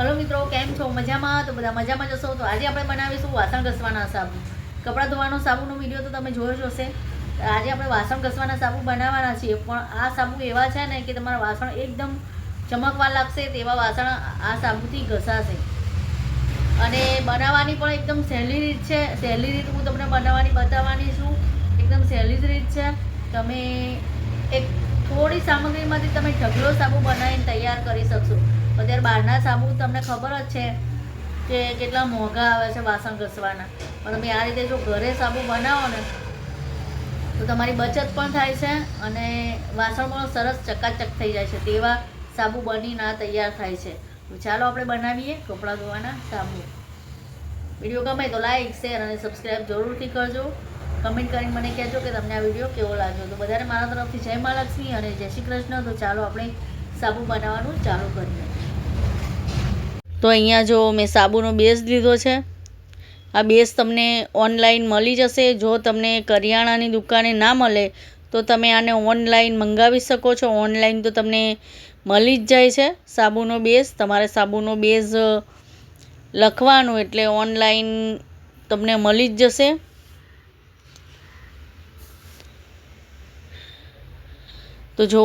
Hello મિત્રો, કેમ છો? મજામાં? તો બધા મજામાં જશો તો આજે આપણે બનાવીશું વાસણ ઘસવાના સાબુ. કપડાં ધોવાનો સાબુનો વીડિયો તો તમે જોયો જ હશે. આજે આપણે વાસણ ઘસવાના સાબુ બનાવવાના છીએ. પણ આ સાબુ એવા છે ને કે તમારા વાસણ એકદમ ચમકવા લાગશે તેવા વાસણ આ સાબુથી ઘસાશે. અને બનાવવાની પણ એકદમ સહેલી રીત છે. સહેલી રીત હું તમને બનાવવાની બતાવવાની છું. એકદમ સહેલી જ રીત છે. તમે એક થોડી સામગ્રીમાંથી તમે ઢગલો સાબુ બનાવીને તૈયાર કરી શકશો. અત્યારે બહારના સાબુ તમને ખબર જ છે કે કેટલા મોંઘા આવે છે વાસણ ઘસવાના. પણ તમે આ રીતે જો ઘરે સાબુ બનાવો ને, તો તમારી બચત પણ થાય છે અને વાસણ પણ સરસ ચકાચક થઈ જાય છે તેવા સાબુ બનીને તૈયાર થાય છે. તો ચાલો આપણે બનાવીએ કપડાં ધોવાના સાબુ. વીડિયો ગમે તો લાઈક, શેર અને સબસ્ક્રાઈબ જરૂરથી કરજો. કમેન્ટ કરીને મને કહેજો કે તમને આ વીડિયો કેવો લાગ્યો. તો બધાને મારા તરફથી જય મહાલક્ષ્મી અને જય શ્રી કૃષ્ણ. તો ચાલો આપણે સાબુ બનાવવાનું ચાલુ કરીએ. તો અહીંયા જો મેં સાબુનો બેઝ લીધો છે. આ બેઝ તમને ઓનલાઈન મળી જશે. જો તમને કરિયાણાની દુકાને ના મળે, તો તમે આને ઓનલાઈન મંગાવી શકો છો. ઓનલાઈન તો તમને મળી જ જાય છે સાબુનો બેઝ. તમારે સાબુનો બેઝ લખવાનું એટલે ઓનલાઈન તમને મળી જ જશે. તો જો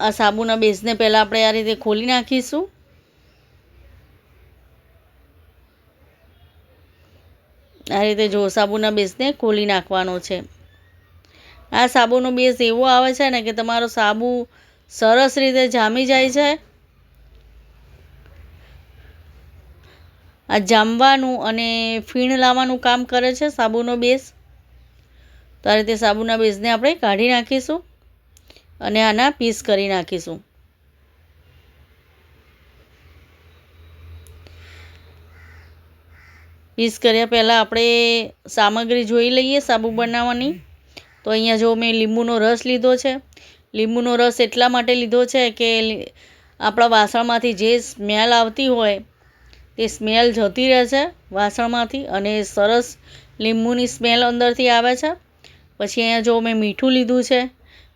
આ સાબુના બેઝને પહેલાં આપણે આ રીતે ખોલી નાખીશું. આ રીતે જો સાબુના બેઝને ખોલી નાખવાનો છે. આ સાબુનો બેઝ એવો આવે છે ને કે તમારો સાબુ સરસ રીતે જામી જાય છે. આ જામવાનું અને ફીણ લાવવાનું કામ કરે છે સાબુનો બેઝ તો આ રીતે સાબુના બેઝને આપણે કાઢી નાખીશું અને આના પીસ કરી નાખીશું. પીસ કર્યા પહેલાં આપણે સામગ્રી જોઈ લઈએ સાબુ બનાવવાની. તો અહીંયા જો મેં લીંબુનો રસ લીધો છે. લીંબુનો રસ એટલા માટે લીધો છે કે આપણા વાસણમાંથી જે સ્મેલ આવતી હોય તે સ્મેલ જતી રહે છે વાસણમાંથી અને સરસ લીંબુની સ્મેલ અંદરથી આવે છે. પછી અહીંયા જો મેં મીઠું લીધું છે.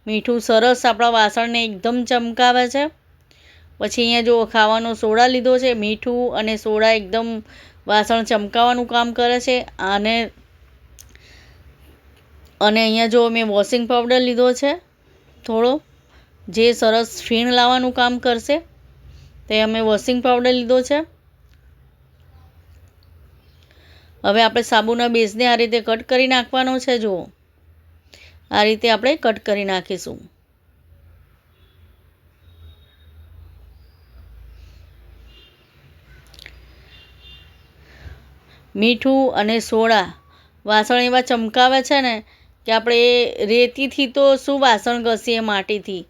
મીઠું સરસ આપણા વાસણને એકદમ ચમકાવે છે. પછી અહીંયા જો ખાવાનો સોડા લીધો છે, મીઠું અને સોડા એકદમ વાસણ ચમકાવવાનું કામ કરે છે અને અને અહીંયા જો મેં વોશિંગ પાવડર લીધો છે, થોડો, જે સરસ ફીણ લાવવાનું કામ કરશે, તે અમે વોશિંગ પાવડર લીધો છે. હવે આપણે સાબુના બેઝને આ રીતે કટ કરી નાખવાનો છે, જુઓ. આ રીતે આપણે કટ કરી નાખીશું. મીઠું અને સોડા. વાસણ એવા ચમકાવે છે ને કે આપણે રેતીથી તો શું વાસણ ઘસીએ માટીથી?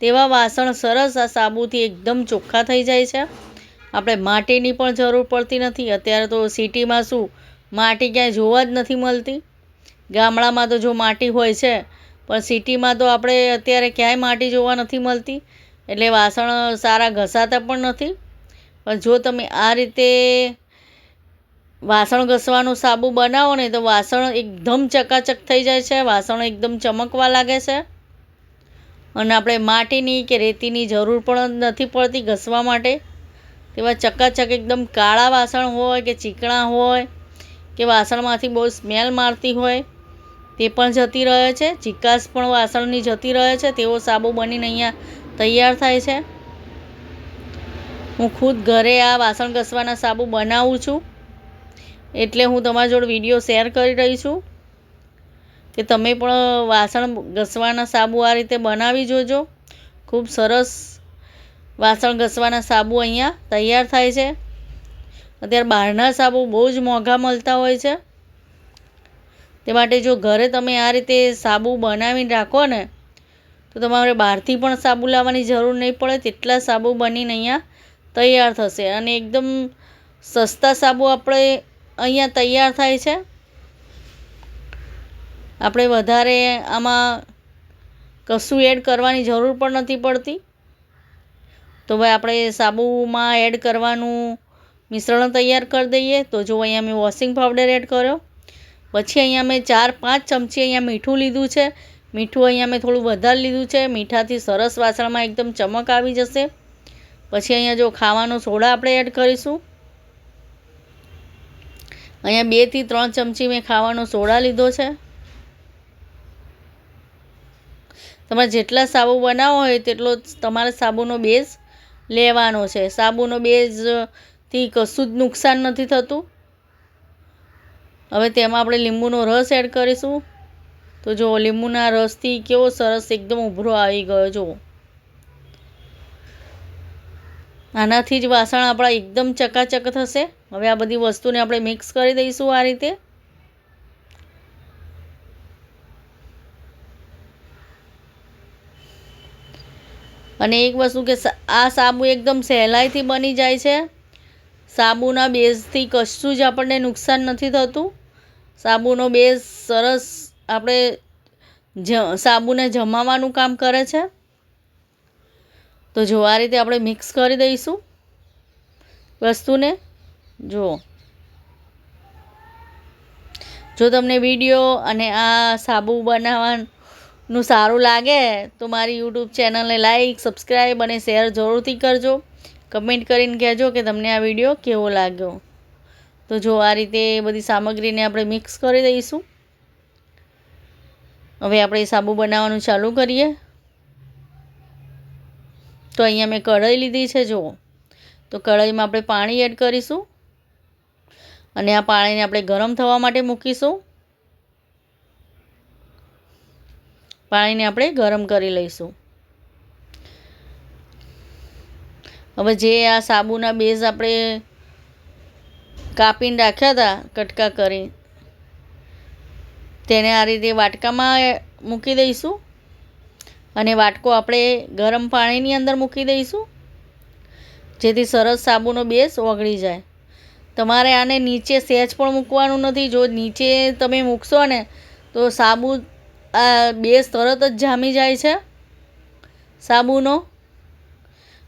તેવા વાસણ સરસ આ સાબુથી એકદમ ચોખ્ખા થઈ જાય છે. આપણે માટીની પણ જરૂર પડતી નથી. અત્યારે તો સિટીમાં શું માટી ક્યાંય જોવા જ નથી મળતી. ગામડામાં તો જો માટી હોય છે, પણ સિટીમાં તો આપણે અત્યારે ક્યાંય માટી જોવા નથી મળતી. એટલે વાસણ સારા ઘસાતા પણ નથી. પણ જો તમે આ રીતે વાસણ ઘસવાનું સાબુ બનાવો ને તો વાસણ એકદમ ચકાચક થઈ જાય છે, વાસણ એકદમ ચમકવા લાગે છે. અને આપણે માટીની કે રેતીની જરૂર પણ નથી પડતી ઘસવા માટે. તેવા ચકાચક એકદમ કાળા વાસણ હોય કે ચીકણા હોય કે વાસણમાંથી બહુ સ્મેલ મારતી હોય તે પણ જતી રહે છે ચિકાસ પણ વાસણની જતી રહે છે, તેવો સાબુ બનીને અહીંયા તૈયાર થાય છે. હું ખુદ ઘરે આ વાસણ ઘસવાના સાબુ બનાવું છું. એટલે હું તમારા જોડે વીડિયો શેર કરી રહી છું. કે તમે પણ વાસણ ઘસવાના સાબુ આ રીતે બનાવી જોજો. ખૂબ સરસ વાસણ ઘસવાના સાબુ અહીંયા તૈયાર થાય છે. અત્યારે બહારના સાબુ બહુ જ મોંઘા મળતા હોય છે. તે માટે જો ઘરે તમે આ રીતે સાબુ બનાવીને રાખો ને, તો તમારે બહારથી પણ સાબુ લાવવાની જરૂર નહીં પડે. તેટલા સાબુ બનીને અહીંયા તૈયાર થશે. અને એકદમ સસ્તા સાબુ આપણે અહીંયા તૈયાર થાય છે. આપણે વધારે આમાં કશું એડ કરવાની જરૂર પણ નથી પડતી. તો ભાઈ આપણે સાબુમાં એડ કરવાનું મિશ્રણ તૈયાર કરી દઈએ. તો જો અહીંયા મેં વોશિંગ પાવડર એડ કર્યો. પછી અહીંયા મેં ચાર પાંચ ચમચી અહીંયા મીઠું લીધું છે. મીઠું અહીંયા મેં થોડું વધારે લીધું છે. મીઠાથી સરસ વાસણમાં એકદમ ચમક આવી જશે. પછી અહીંયા જો ખાવાનો સોડા આપણે એડ કરીશું. અહીંયા બેથી ત્રણ ચમચી મેં ખાવાનો સોડા લીધો છે. તમારે જેટલા સાબુ બનાવો હોય તેટલો તમારે સાબુનો બેઝ લેવાનો છે. સાબુનો બેઝથી કશું જ નુકસાન નથી થતું. હવે તેમાં આપણે લીંબુનો રસ એડ કરીશું. તો જુઓ લીંબુના રસથી કેવો સરસ એકદમ ઉભરો આવી ગયો, જુઓ. આનાથી જ વાસણ આપણા એકદમ ચકાચક થશે. હવે આ બધી વસ્તુને આપણે મિક્સ કરી દઈશું આ રીતે. અને એક વસ્તુ કે આ સાબુ એકદમ સહેલાઈથી બની જાય છે. સાબુના બેઝથી કશું જ આપણને નુકસાન નથી થતું. સાબુનો બેઝ સરસ આપણે જ, સાબુને જમાવાનું કામ કરે છે. તો જો આ રીતે આપણે મિક્સ કરી દઈશું વસ્તુને. જુઓ. જો તમને વીડિયો અને આ સાબુ બનાવવાનું સારું લાગે, તો મારી યુટ્યુબ ચેનલને લાઈક સબસ્ક્રાઈબ અને શેર જરૂરથી કરજો. કમેન્ટ કરીને કહેજો કે તમને આ વીડિયો કેવો લાગ્યો. તો જો આ રીતે બધી સામગ્રીને આપણે મિક્સ કરી દઈશું. હવે આપણે સાબુ બનાવવાનું ચાલુ કરીએ. તો અહીંયા મેં કઢાઈ લીધી છે, જુઓ. તો કઢાઈમાં આપણે પાણી એડ કરીશું. અને આ પાણીને આપણે ગરમ થવા માટે મૂકીશું. પાણીને આપણે ગરમ કરી લઈશું. હવે જે આ સાબુના બેઝ આપણે કાપીને રાખ્યા હતા કટકા કરી, તેને આ રીતે વાટકામાં મૂકી દઈશું. અને વાટકો આપણે ગરમ પાણીની અંદર મૂકી દઈશું, જેથી સરસ સાબુનો બેઝ ઓગળી જાય. તમારે આને નીચે સહેજ પણ મૂકવાનું નથી. જો નીચે તમે મૂકશો ને, તો સાબુ, આ બેઝ તરત જ જામી જાય છે સાબુનો.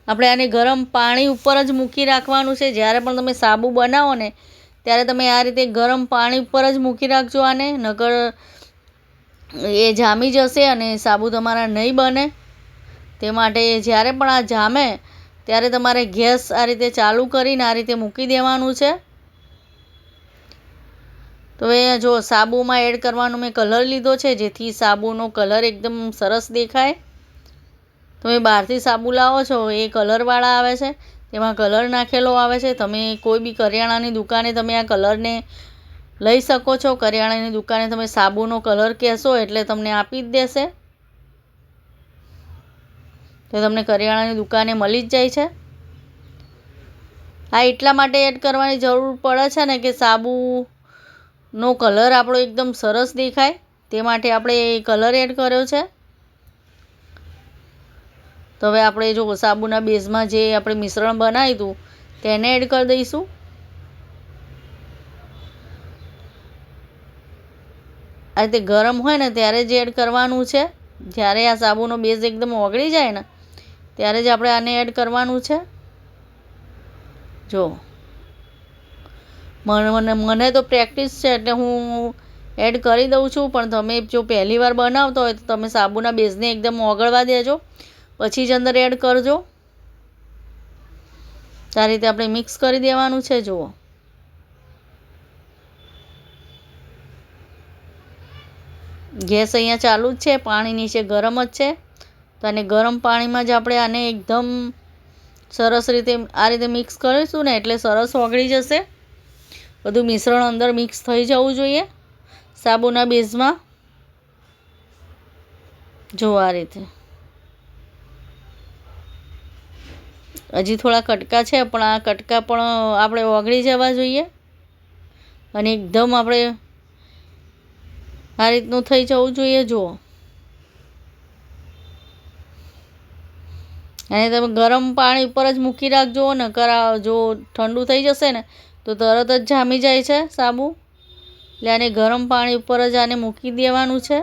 આપણે આને ગરમ પાણી ઉપર જ મૂકી રાખવાનું છે. જ્યારે પણ તમે સાબુ બનાવો ને, ત્યારે તમે આ રીતે ગરમ પાણી ઉપર જ મૂકી રાખજો આને. નકર એ જામી જશે અને સાબુ તમારા નહીં બને. તે માટે જ્યારે પણ આ જામે ત્યારે તમારે ગેસ આ રીતે ચાલુ કરીને આ રીતે મૂકી દેવાનું છે. તો એ જો સાબુમાં એડ કરવાનો મેં કલર લીધો છે, જેથી સાબુનો કલર એકદમ સરસ દેખાય. તમે બહારથી સાબુ લાવો છો, એ કલરવાળા આવે છે, તેમાં કલર નાખેલો આવે છે. તમે કોઈ બી કરિયાણાની દુકાને તમે આ કલરને લઈ શકો છો. કરિયાણાની દુકાને તમે સાબુનો કલર કહેશો એટલે તમને આપી જ દેશે. તો તમને કરિયાણાની દુકાને મળી જ જાય છે. આ એટલા માટે એડ કરવાની જરૂર પડે છે ને કે સાબુનો કલર આપણો એકદમ સરસ દેખાય. તે માટે આપણે કલર એડ કર્યો છે. તો હવે આપણે જો સાબુના બેઝમાં જે આપણે મિશ્રણ બનાવ્યું હતું તેને એડ કરી દઈશું. આ રીતે ગરમ હોય ને ત્યારે જ એડ કરવાનું છે. જ્યારે આ સાબુનો બેઝ એકદમ ઓગળી જાય ને ત્યારે જ આપણે આને એડ કરવાનું છે. જો. મને મને તો પ્રેક્ટિસ છે એટલે હું એડ કરી દઉં છું, પણ તમે જો પહેલી વાર બનાવતો હોય તો તમે સાબુના બેઝને એકદમ ઓગળવા દેજો. પછી જ અંદર એડ કરજો. આ રીતે આપણે મિક્સ કરી દેવાનું છે, જુઓ. ગેસ અહીંયા ચાલુ જ છે, પાણી નીચે ગરમ જ છે. તો આને ગરમ પાણીમાં જ આપણે આને એકદમ સરસ રીતે આ રીતે મિક્સ કરીશું ને એટલે સરસ ઓગળી જશે. બધું મિશ્રણ અંદર મિક્સ થઈ જવું જોઈએ સાબુના બેઝમાં. જો આ રીતે. હજી થોડા કટકા છે પણ આ કટકા પણ આપણે ઓગળી જવા જોઈએ. અને એકદમ આપણે આ રીતનું થઈ જવું જોઈએ, જુઓ. અને તમે ગરમ પાણી ઉપર જ મૂકી રાખજો ને આ જો ઠંડુ થઈ જશે ને, તો તરત જ જામી જાય છે સાબુ. એટલે આને ગરમ પાણી ઉપર જ આને મૂકી દેવાનું છે.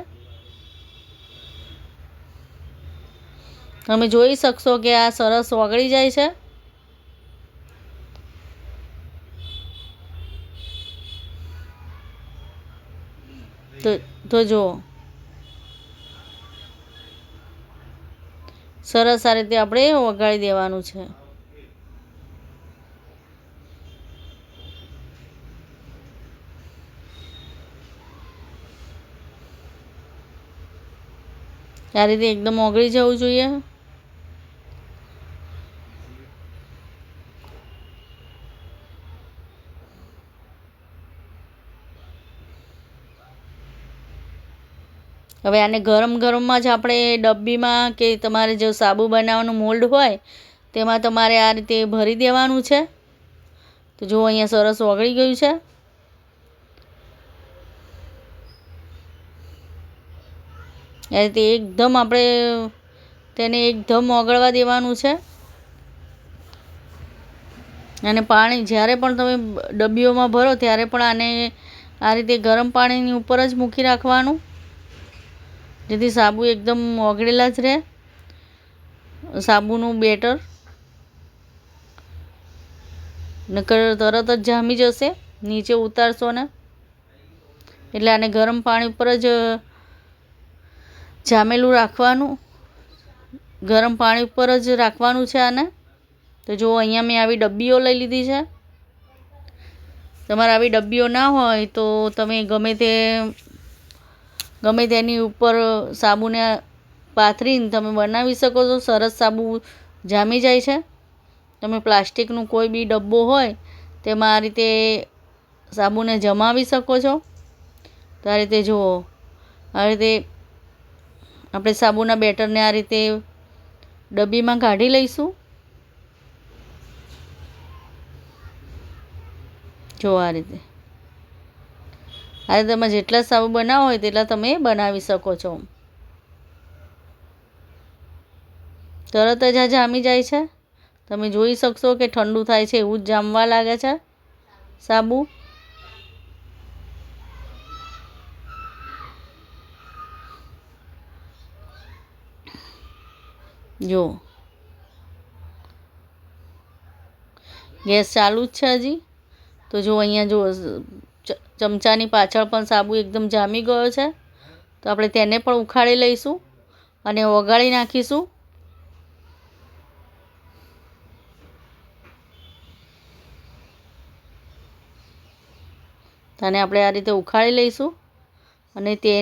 તમે જોઈ શકશો કે આ સરસ ઓગળી જાય છે. તો તો જુઓ. સરસ આ રીતે આપણે વગાડી દેવાનું છે. આ રીતે એકદમ ઓગળી જવું જોઈએ. હવે આને ગરમ ગરમમાં જ આપણે ડબ્બીમાં કે તમારે જો સાબુ બનાવવાનું મોલ્ડ હોય, તેમાં તમારે આ રીતે ભરી દેવાનું છે. તો જો અહીંયા સરસ ઓગળી ગયું છે. આ રીતે એકદમ આપણે તેને એકદમ ઓગળવા દેવાનું છે. અને પાણી જ્યારે પણ તમે ડબ્બીઓમાં ભરો ત્યારે પણ આને આ રીતે ગરમ પાણીની ઉપર જ મૂકી રાખવાનું. જેથી સાબુ એકદમ ઓગળેલા જ રહે. સાબુનું બેટર. નકર તરત જ જામી જશે. નીચે ઉતારશો ને. એટલે આને ગરમ પાણી ઉપર જ જામેલું રાખવાનું. ગરમ પાણી ઉપર જ રાખવાનું છે આને. તો જો અહીંયા મેં આવી ડબ્બીઓ લઈ લીધી છે. તમારે આવી ડબ્બીઓ ના હોય તો તમે ગમે તે ગમે તેની ઉપર સાબુને પાથરીને તમે બનાવી શકો છો. સરસ સાબુ જામી જાય છે. તમે પ્લાસ્ટિકનું કોઈ બી ડબ્બો હોય, તેમાં આ રીતે સાબુને જમાવી શકો છો. તો આ રીતે જુઓ. આ રીતે આપણે સાબુના બેટરને આ રીતે ડબ્બીમાં કાઢી લઈશું. જો આ રીતે. આ તમે જેટલા સાબુ બનાવો હોય તેટલા તમે બનાવી શકો છો. તરત જ આ જામી જાય છે. તમે જોઈ શકશો કે ઠંડુ થાય છે એવું જ જામવા લાગે છે સાબુ. જો. ગેસ ચાલુ જ છે હજી. તો જો અહીંયા જો ચમચાની પાછળ પણ સાબુ એકદમ જામી ગયો છે. તો આપણે તેને પણ ઉખાડી લઈશું અને ઓગાળી નાખીશું. તને આપણે આ રીતે ઉખાડી લઈશું અને તે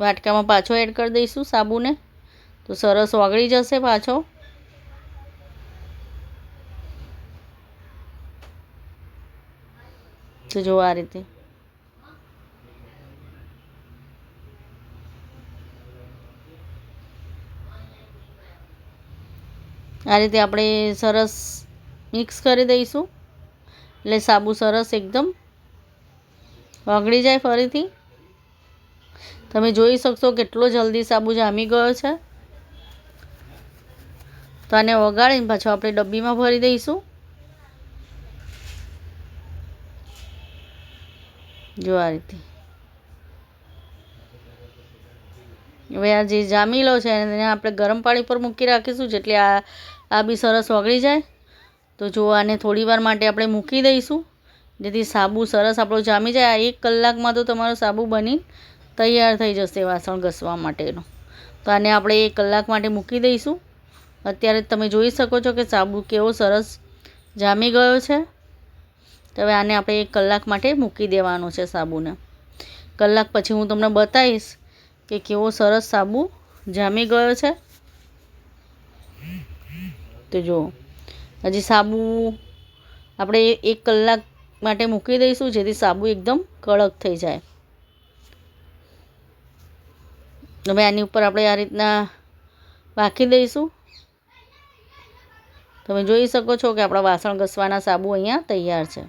વાટકામાં પાછો એડ કરી દઈશું સાબુને. તો સરસ ઓગળી જશે પાછો. તો જો આ રીતે. આ રીતે આપણે સરસ મિક્સ કરી દઈશું. એટલે સાબુ સરસ એકદમ ઓગળી જાય ફરીથી. તમે જોઈ શકશો કેટલો જલ્દી સાબુ જામી ગયો છે. તો આને ઓગાળીને પાછો આપણે ડબ્બીમાં ભરી દઈશું. જો આ રીતે. હવે આ જે જામીલો છે એને આપણે ગરમ પાણી પર મૂકી રાખીશું, જેટલે આ આ બી સરસ ઓગળી જાય. તો જો આને થોડી વાર માટે આપણે મૂકી દઈશું. જેથી સાબુ સરસ આપણો જામી જાય. આ એક કલાકમાં તો તમારો સાબુ બની તૈયાર થઈ જશે વાસણ ઘસવા માટેનો. તો આને આપણે એક કલાક માટે મૂકી દઈશું. અત્યારે તમે જોઈ શકો છો કે સાબુ કેવો સરસ જામી ગયો છે. તો હવે આને આપણે એક કલાક માટે મૂકી દેવાનો છે સાબુને. કલાક પછી હું તમને બતાવીશ કે કેવો સરસ સાબુ જામી ગયો છે. તો જો, હજી સાબુ આપણે એક કલાક માટે મૂકી દઈશું, જેથી સાબુ એકદમ કડક થઈ જાય. હવે આની ઉપર આપણે આ રીતના બાકી દઈશું. તમે જોઈ શકો છો કે આપણા વાસણ ઘસવાના સાબુ અહીંયા તૈયાર છે.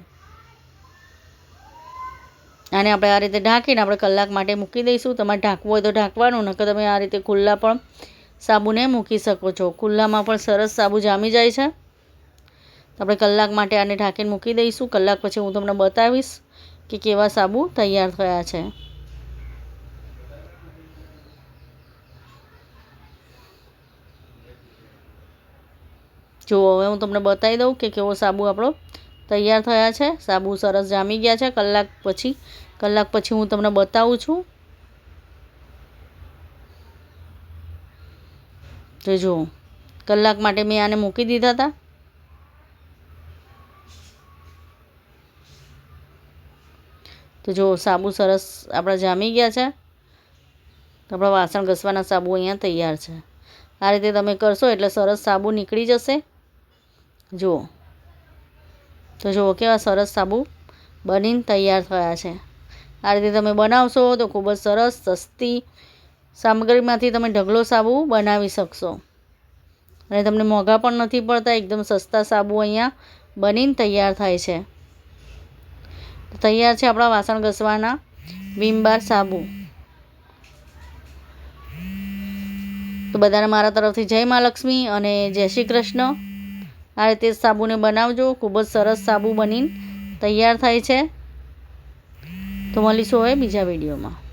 આને આપણે આ રીતે ઢાંકીને આપણે કલાક માટે મૂકી દઈશું. તમારે ઢાંકવું હોય તો ઢાંકવાનું, નકર તમે આ રીતે ખુલ્લા પણ સાબુને મૂકી શકો છો. ખુલ્લામાં પણ સરસ સાબુ જામી જાય છે. આપણે કલાક માટે આને ઢાંકીને મૂકી દઈશું. કલાક પછી હું તમને બતાવીશ કે કેવા સાબુ તૈયાર થયા છે. જુઓ હવે હું તમને બતાવી દઉં કે કેવો સાબુ આપણો તૈયાર થયા છે. સાબુ સરસ જામી ગયા છે. કલાક પછી કલાક પછી હું તમને બતાવું છું તો જો, કલાક માટે મેં આને મૂકી દીધા હતા તો જો, સાબુ સરસ આપણા જામી ગયા છે. આપણા વાસણ ઘસવાના સાબુ અહીંયા તૈયાર છે. આ રીતે તમે કરશો એટલે સરસ સાબુ નીકળી જશે. જુઓ તો જુઓ કેવા સરસ સાબુ બનીને તૈયાર થયા છે. આ રીતે તમે બનાવશો તો ખૂબ જ સરસ, સસ્તી સામગ્રીમાંથી તમે ઢગલો સાબુ બનાવી શકશો. અને તમને મોંઘા પણ નથી પડતા, એકદમ સસ્તા સાબુ અહીંયા બનીને તૈયાર થાય છે. તૈયાર છે આપણા વાસણ ઘસવાના વિમ બાર સાબુ. તો બધાને મારા તરફથી જય મા લક્ષ્મી અને જય શ્રી કૃષ્ણ. આ રીતે સાબુને બનાવજો, ખૂબ જ સરસ સાબુ બનીને તૈયાર થાય છે. તો મળીશું હવે બીજા વિડીયોમાં.